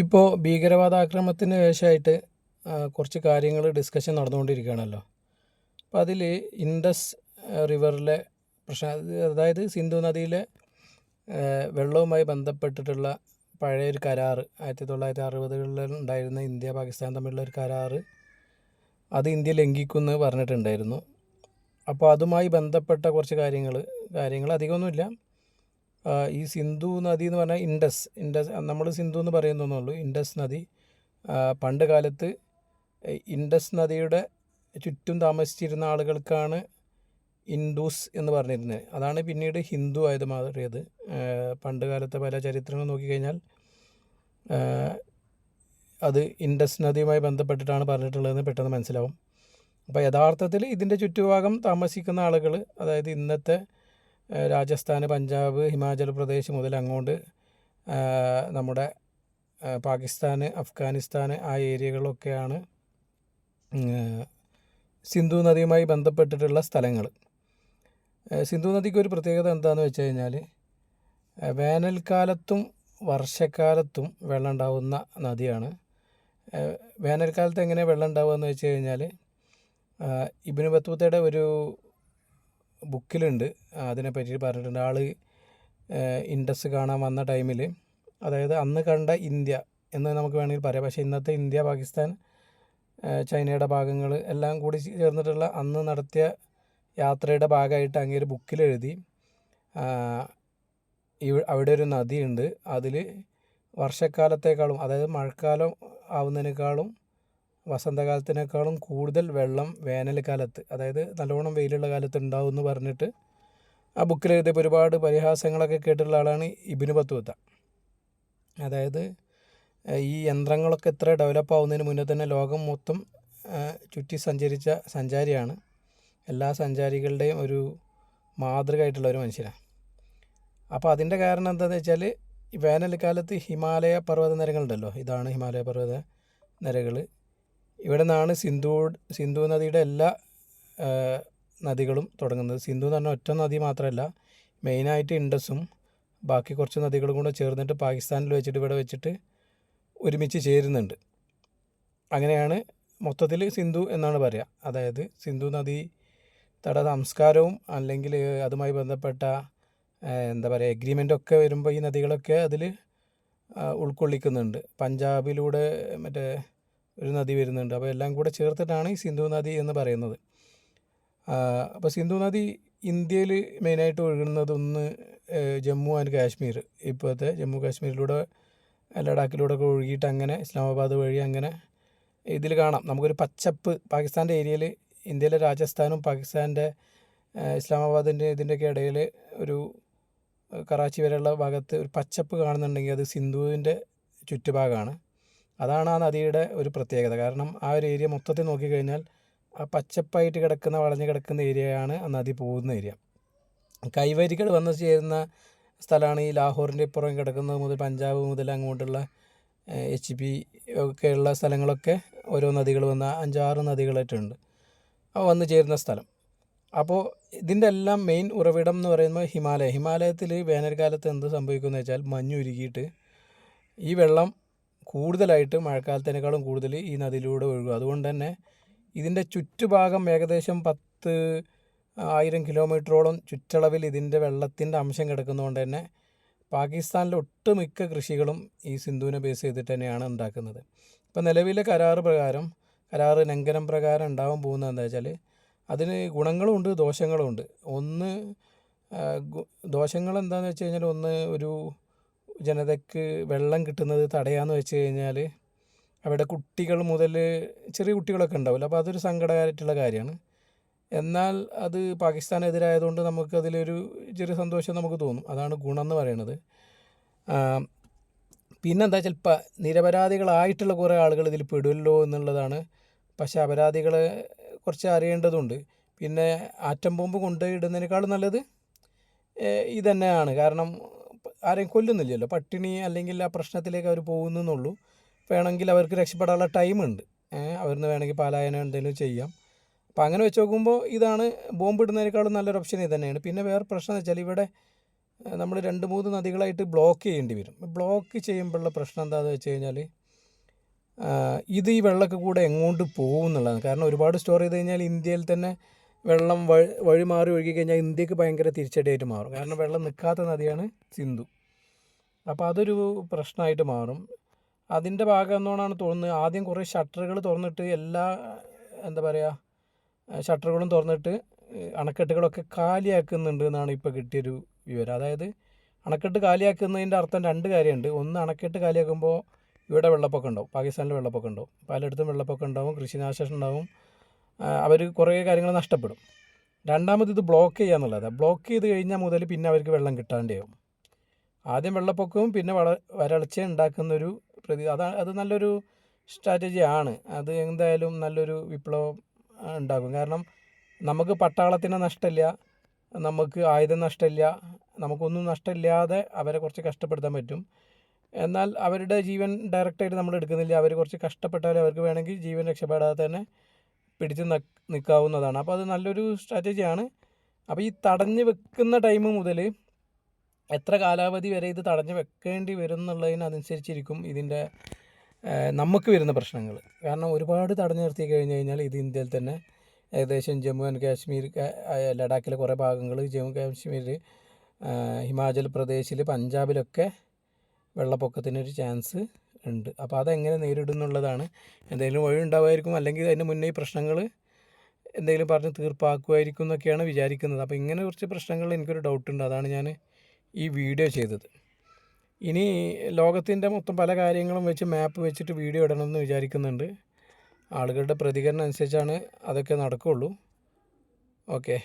ഇപ്പോൾ ഭീകരവാദ ആക്രമണത്തിന് ശേഷമായിട്ട് കുറച്ച് കാര്യങ്ങൾ ഡിസ്കഷൻ നടന്നുകൊണ്ടിരിക്കുകയാണല്ലോ. അപ്പോൾ അതിൽ ഇൻഡസ് റിവറിലെ പ്രശ്നം അതായത് സിന്ധു നദിയിലെ വെള്ളവുമായി ബന്ധപ്പെട്ടിട്ടുള്ള പഴയ ഒരു കരാറ് ആയിരത്തി തൊള്ളായിരത്തി അറുപതുകളിൽ ഉണ്ടായിരുന്ന ഇന്ത്യ പാകിസ്ഥാൻ തമ്മിലുള്ള ഒരു കരാർ അത് ഇന്ത്യ ലംഘിക്കുമെന്ന് പറഞ്ഞിട്ടുണ്ടായിരുന്നു. അപ്പോൾ അതുമായി ബന്ധപ്പെട്ട കുറച്ച് കാര്യങ്ങൾ കാര്യങ്ങൾ അധികമൊന്നുമില്ല. ഈ സിന്ധു നദി എന്ന് പറഞ്ഞാൽ ഇൻഡസ് ഇൻഡസ് നമ്മൾ സിന്ധു എന്ന് പറയുന്നുള്ളൂ ഇൻഡസ് നദി. പണ്ട് കാലത്ത് ഇൻഡസ് നദിയുടെ ചുറ്റും താമസിച്ചിരുന്ന ആളുകൾക്കാണ് ഇൻഡൂസ് എന്ന് പറഞ്ഞിരുന്നത്. അതാണ് പിന്നീട് ഹിന്ദു ആയത് മാറിയത്. പണ്ട് കാലത്തെ പല ചരിത്രങ്ങൾ നോക്കിക്കഴിഞ്ഞാൽ അത് ഇൻഡസ് നദിയുമായി ബന്ധപ്പെട്ടിട്ടാണ് പറഞ്ഞിട്ടുള്ളതെന്ന് പെട്ടെന്ന് മനസ്സിലാവും. അപ്പോൾ യഥാർത്ഥത്തിൽ ഇതിന്റെ ചുറ്റുഭാഗം താമസിക്കുന്ന ആളുകൾ അതായത് ഇന്നത്തെ രാജസ്ഥാൻ പഞ്ചാബ് ഹിമാചൽ പ്രദേശ് മുതൽ അങ്ങോട്ട് നമ്മുടെ പാകിസ്ഥാൻ അഫ്ഗാനിസ്ഥാൻ ആ ഏരിയകളൊക്കെയാണ് സിന്ധു നദിയുമായി ബന്ധപ്പെട്ടിട്ടുള്ള സ്ഥലങ്ങൾ സിന്ധു നദിക്ക് ഒരു പ്രത്യേകത എന്താണെന്ന് വെച്ച് കഴിഞ്ഞാൽ വേനൽക്കാലത്തും വർഷക്കാലത്തും വെള്ളം ഉണ്ടാവുന്ന നദിയാണ് വേനൽക്കാലത്ത് എങ്ങനെ വെള്ളം ഉണ്ടാവുക എന്ന് വെച്ച് കഴിഞ്ഞാൽ ഇബിന് ബത്തൂത്തയുടെ ഒരു ബുക്കിലുണ്ട്. അതിനെ പറ്റി പറഞ്ഞിട്ടുണ്ട് ആൾ ഇൻഡസ് കാണാൻ വന്ന ടൈമിൽ അതായത് അന്ന് കണ്ട ഇന്ത്യ എന്ന് നമുക്ക് വേണമെങ്കിൽ പറയാം. പക്ഷേ ഇന്നത്തെ ഇന്ത്യ പാകിസ്ഥാൻ ചൈനയുടെ ഭാഗങ്ങൾ എല്ലാം കൂടി ചേർന്നിട്ടുള്ള അന്ന് നടത്തിയ യാത്രയുടെ ഭാഗമായിട്ട് അങ്ങേര് ഒരു ബുക്കിലെഴുതി അവിടെ ഒരു നദിയുണ്ട്. അതിൽ വർഷക്കാലത്തേക്കാളും അതായത് മഴക്കാലം ആവുന്നതിനേക്കാളും വസന്തകാലത്തിനേക്കാളും കൂടുതൽ വെള്ളം വേനൽക്കാലത്ത് അതായത് നല്ലോണം വെയിലുള്ള കാലത്ത് ഉണ്ടാവും എന്ന് പറഞ്ഞിട്ട് ആ ബുക്കിൽ എഴുതിയപ്പോൾ ഒരുപാട് പരിഹാസങ്ങളൊക്കെ കേട്ടിട്ടുള്ള ആളാണ് ഇബിന് ബത്തൂത്ത അതായത് ഈ യന്ത്രങ്ങളൊക്കെ ഇത്ര ഡെവലപ്പ് ആവുന്നതിന് മുന്നേ തന്നെ ലോകം മൊത്തം ചുറ്റി സഞ്ചരിച്ച സഞ്ചാരിയാണ്. എല്ലാ സഞ്ചാരികളുടെയും ഒരു മാതൃകയായിട്ടുള്ള ഒരു മനുഷ്യനാണ്. അപ്പോൾ അതിന്റെ കാരണം എന്താണെന്ന് വെച്ചാൽ വേനൽക്കാലത്ത് ഹിമാലയ പർവത നിരകളുണ്ടല്ലോ ഇതാണ് ഹിമാലയ പർവത നിരകൾ ഇവിടെ നിന്നാണ് സിന്ധു സിന്ധു നദിയുടെ എല്ലാ നദികളും തുടങ്ങുന്നത്. സിന്ധു എന്ന് പറഞ്ഞാൽ ഒറ്റ നദി മാത്രമല്ല മെയിനായിട്ട് ഇൻഡസും ബാക്കി കുറച്ച് നദികളും കൂടെ ചേർന്നിട്ട് പാകിസ്ഥാനിൽ വെച്ചിട്ട് ഇവിടെ വെച്ചിട്ട് ഒരുമിച്ച് ചേരുന്നുണ്ട്. അങ്ങനെയാണ് മൊത്തത്തിൽ സിന്ധു എന്നാണ് പറയുക അതായത് സിന്ധു നദി തട സംസ്കാരവും അല്ലെങ്കിൽ അതുമായി ബന്ധപ്പെട്ട എന്താ പറയുക എഗ്രിമെന്റ് ഒക്കെ വരുമ്പോൾ ഈ നദികളൊക്കെ അതിൽ ഉൾക്കൊള്ളിക്കുന്നുണ്ട്. പഞ്ചാബിലൂടെ മറ്റേ ഒരു നദി വരുന്നുണ്ട്. അപ്പോൾ എല്ലാം കൂടെ ചേർത്തിട്ടാണ് ഈ സിന്ധു നദി എന്ന് പറയുന്നത്. അപ്പോൾ സിന്ധു നദി ഇന്ത്യയിൽ മെയിനായിട്ട് ഒഴുകുന്നതൊന്ന് ജമ്മു ആൻഡ് കാശ്മീർ. ഇപ്പോഴത്തെ ജമ്മു കാശ്മീരിലൂടെ ലഡാക്കിലൂടെ ഒക്കെ ഒഴുകിയിട്ട് അങ്ങനെ ഇസ്ലാമാബാദ് വഴി അങ്ങനെ ഇതിൽ കാണാം. നമുക്കൊരു പച്ചപ്പ് പാകിസ്ഥാന്റെ ഏരിയയിൽ ഇന്ത്യയിലെ രാജസ്ഥാനും പാകിസ്ഥാന്റെ ഇസ്ലാമാബാദിന്റെ ഇതിന്റെയൊക്കെ ഇടയിൽ ഒരു കറാച്ചി വരെയുള്ള ഭാഗത്ത് ഒരു പച്ചപ്പ് കാണുന്നുണ്ടെങ്കിൽ അത് സിന്ധുവിന്റെ ചുറ്റുഭാഗമാണ്. അതാണ് ആ നദിയുടെ ഒരു പ്രത്യേകത. കാരണം ആ ഒരു ഏരിയ മൊത്തത്തിൽ നോക്കിക്കഴിഞ്ഞാൽ ആ പച്ചപ്പായിട്ട് കിടക്കുന്ന വളഞ്ഞു കിടക്കുന്ന ഏരിയയാണ് ആ നദി പോകുന്ന ഏരിയ. കൈവരികൾ വന്ന് ചേരുന്ന സ്ഥലമാണ് ഈ ലാഹോറിന്റെ ഇപ്പുറം കിടക്കുന്നത് മുതൽ പഞ്ചാബ് മുതൽ അങ്ങോട്ടുള്ള എച്ച് പി ഒക്കെയുള്ള സ്ഥലങ്ങളൊക്കെ ഓരോ നദികൾ വന്ന അഞ്ചാറ് നദികളായിട്ടുണ്ട്. അവ വന്നു ചേരുന്ന സ്ഥലം. അപ്പോൾ ഇതിന്റെ എല്ലാം മെയിൻ ഉറവിടം എന്ന് പറയുമ്പോൾ ഹിമാലയ. ഹിമാലയത്തിൽ വേനൽക്കാലത്ത് എന്ത് സംഭവിക്കുമെന്ന് വെച്ചാൽ മഞ്ഞുരുകിയിട്ട് ഈ വെള്ളം കൂടുതലായിട്ട് മഴക്കാലത്തിനേക്കാളും കൂടുതൽ ഈ നദിയിലൂടെ ഒഴുകും അതുകൊണ്ട് തന്നെ ഇതിന്റെ ചുറ്റുഭാഗം ഏകദേശം പത്ത് ആയിരം കിലോമീറ്ററോളം ചുറ്റളവിൽ ഇതിന്റെ വെള്ളത്തിന്റെ അംശം കിടക്കുന്നതുകൊണ്ട് തന്നെ പാകിസ്ഥാനിലെ ഒട്ടുമിക്ക കൃഷികളും ഈ സിന്ധുവിനെ ബേസ് ചെയ്തിട്ട് തന്നെയാണ് ഉണ്ടാക്കുന്നത്. ഇപ്പോൾ നിലവിലെ കരാറ് പ്രകാരം കരാറ് ലംഘനം പ്രകാരം ഉണ്ടാവാൻ പോകുന്നത് എന്താ വെച്ചാൽ അതിന് ഗുണങ്ങളുമുണ്ട് ദോഷങ്ങളുമുണ്ട്. ഒന്ന് ദോഷങ്ങൾ എന്താണെന്ന് വെച്ച് കഴിഞ്ഞാൽ ഒന്ന് ഒരു ജനതയ്ക്ക് വെള്ളം കിട്ടുന്നത് തടയാന്ന് വെച്ച് കഴിഞ്ഞാൽ അവിടെ കുട്ടികൾ മുതൽ ചെറിയ കുട്ടികളൊക്കെ ഉണ്ടാവില്ല. അപ്പോൾ അതൊരു സങ്കടകരമായിട്ടുള്ള കാര്യമാണ്. എന്നാൽ അത് പാകിസ്ഥാനെതിരായതുകൊണ്ട് നമുക്ക് അതിലൊരു ചെറിയ സന്തോഷം നമുക്ക് തോന്നും. അതാണ് ഗുണം എന്ന് പറയുന്നത്. പിന്നെ പിന്നെന്താ ചിലപ്പോൾ നിരപരാധികളായിട്ടുള്ള കുറേ ആളുകൾ ഇതിൽ പെടുമല്ലോ എന്നുള്ളതാണ്. പക്ഷേ അപരാധികളെ കുറച്ച് അറിയേണ്ടതുണ്ട്. പിന്നെ ആറ്റം ബോംബ് കൊണ്ടുപോയിടുന്നതിനേക്കാളും നല്ലത് ഇതന്നെയാണ്. കാരണം ആരെയും കൊല്ലുന്നില്ലല്ലോ. പട്ടിണി അല്ലെങ്കിൽ ആ പ്രശ്നത്തിലേക്ക് അവർ പോകുന്നുള്ളൂ വേണമെങ്കിൽ അവർക്ക് രക്ഷപ്പെടാനുള്ള ടൈമുണ്ട് അവരിന്ന് വേണമെങ്കിൽ പാലായനം എന്തെങ്കിലും ചെയ്യാം. അപ്പോൾ അങ്ങനെ വെച്ച് നോക്കുമ്പോൾ ഇതാണ് ബോംബ് ഇടുന്നതിനേക്കാളും നല്ലൊരു ഓപ്ഷൻ ഇത് തന്നെയാണ്. പിന്നെ വേറെ പ്രശ്നം എന്ന് വെച്ചാൽ ഇവിടെ നമ്മൾ രണ്ട് മൂന്ന് നദികളായിട്ട് ബ്ലോക്ക് ചെയ്യേണ്ടി വരും. ബ്ലോക്ക് ചെയ്യുമ്പോഴുള്ള പ്രശ്നം എന്താണെന്ന് വെച്ച് കഴിഞ്ഞാൽ ഇത് ഈ വെള്ളമൊക്കെ കൂടെ എങ്ങോട്ട് പോകും എന്നുള്ളതാണ് കാരണം ഒരുപാട് സ്റ്റോർ ചെയ്ത് കഴിഞ്ഞാൽ ഇന്ത്യയിൽ തന്നെ വെള്ളം വഴി വഴി മാറി ഒഴുകി കഴിഞ്ഞാൽ ഇന്ത്യയ്ക്ക് ഭയങ്കര തിരിച്ചടിയായിട്ട് മാറും. കാരണം വെള്ളം നിൽക്കാത്ത നദിയാണ് സിന്ധു. അപ്പോൾ അതൊരു പ്രശ്നമായിട്ട് മാറും. അതിന്റെ ഭാഗം എന്നോണാണ് തോന്നുന്നത്. ആദ്യം കുറേ ഷട്ടറുകൾ തുറന്നിട്ട് എല്ലാ എന്താ പറയുക ഷട്ടറുകളും തുറന്നിട്ട് അണക്കെട്ടുകളൊക്കെ കാലിയാക്കുന്നുണ്ട് എന്നാണ് ഇപ്പോൾ കിട്ടിയൊരു വിവരം. അതായത് അണക്കെട്ട് കാലിയാക്കുന്നതിന്റെ അർത്ഥം രണ്ട് കാര്യമുണ്ട്. ഒന്ന് അണക്കെട്ട് കാലിയാക്കുമ്പോൾ ഇവിടെ വെള്ളപ്പൊക്കം ഉണ്ടാവും. പാകിസ്ഥാനിൽ വെള്ളപ്പൊക്കം ഉണ്ടാവും. പലയിടത്തും വെള്ളപ്പൊക്കം ഉണ്ടാവും. കൃഷിനാശം ഉണ്ടാവും. അവർ കുറേ കാര്യങ്ങൾ നഷ്ടപ്പെടും. രണ്ടാമത് ഇത് ബ്ലോക്ക് ചെയ്യുക എന്നുള്ളത് ബ്ലോക്ക് ചെയ്ത് കഴിഞ്ഞാൽ മുതൽ പിന്നെ അവർക്ക് വെള്ളം കിട്ടാണ്ടാവും ആദ്യം വെള്ളപ്പൊക്കവും പിന്നെ വള വരൾച്ച ഉണ്ടാക്കുന്നൊരു പ്രതി അത് അത് നല്ലൊരു സ്ട്രാറ്റജി ആണ്. അത് എന്തായാലും നല്ലൊരു വിപ്ലവം ഉണ്ടാകും. കാരണം നമുക്ക് പട്ടാളത്തിന് നഷ്ടമില്ല നമുക്ക് ആയുധം നഷ്ടമില്ല നമുക്കൊന്നും നഷ്ടമില്ലാതെ അവരെ കുറച്ച് കഷ്ടപ്പെടുത്താൻ പറ്റും. എന്നാൽ അവരുടെ ജീവൻ ഡയറക്റ്റായിട്ട് നമ്മൾ എടുക്കുന്നില്ല. അവർ കുറച്ച് കഷ്ടപ്പെട്ടാലും അവർക്ക് വേണമെങ്കിൽ ജീവൻ രക്ഷപ്പെടാതെ തന്നെ പിടിച്ച് നിൽക്കാവുന്നതാണ് അപ്പോൾ അത് നല്ലൊരു സ്ട്രാറ്റജിയാണ്. അപ്പോൾ ഈ തടഞ്ഞ് വെക്കുന്ന ടൈം മുതൽ എത്ര കാലാവധി വരെ ഇത് തടഞ്ഞ് വെക്കേണ്ടി വരും എന്നുള്ളതിനനുസരിച്ചിരിക്കും ഇതിന്റെ നമുക്ക് വരുന്ന പ്രശ്നങ്ങൾ കാരണം ഒരുപാട് തടഞ്ഞു നിർത്തി കഴിഞ്ഞ് കഴിഞ്ഞാൽ ഇത് ഇന്ത്യയിൽ തന്നെ ഏകദേശം ജമ്മു ആൻഡ് കാശ്മീർ ലഡാക്കിലെ കുറേ ഭാഗങ്ങൾ ജമ്മു കാശ്മീർ ഹിമാചൽ പ്രദേശിൽ പഞ്ചാബിലൊക്കെ വെള്ളപ്പൊക്കത്തിനൊരു ചാൻസ് ഉണ്ട്. അപ്പോൾ അതെങ്ങനെ നേരിടും എന്നുള്ളതാണ് എന്തെങ്കിലും വഴി ഉണ്ടാവുമായിരിക്കും. അല്ലെങ്കിൽ അതിന് മുന്നേ ഈ പ്രശ്നങ്ങൾ എന്തെങ്കിലും പറഞ്ഞ് തീർപ്പാക്കുമായിരിക്കും എന്നൊക്കെയാണ് വിചാരിക്കുന്നത്. അപ്പോൾ ഇങ്ങനെ കുറച്ച് പ്രശ്നങ്ങൾ എനിക്കൊരു ഡൗട്ടുണ്ട് അതാണ് ഞാൻ ഈ വീഡിയോ ചെയ്തത്. ഇനി ലോകത്തിന്റെ മൊത്തം പല കാര്യങ്ങളും വെച്ച് മാപ്പ് വെച്ചിട്ട് വീഡിയോ ഇടണമെന്ന് വിചാരിക്കുന്നുണ്ട്. ആളുകളുടെ പ്രതികരണം അനുസരിച്ചാണ് അതൊക്കെ നടക്കുകയുള്ളൂ ഓക്കെ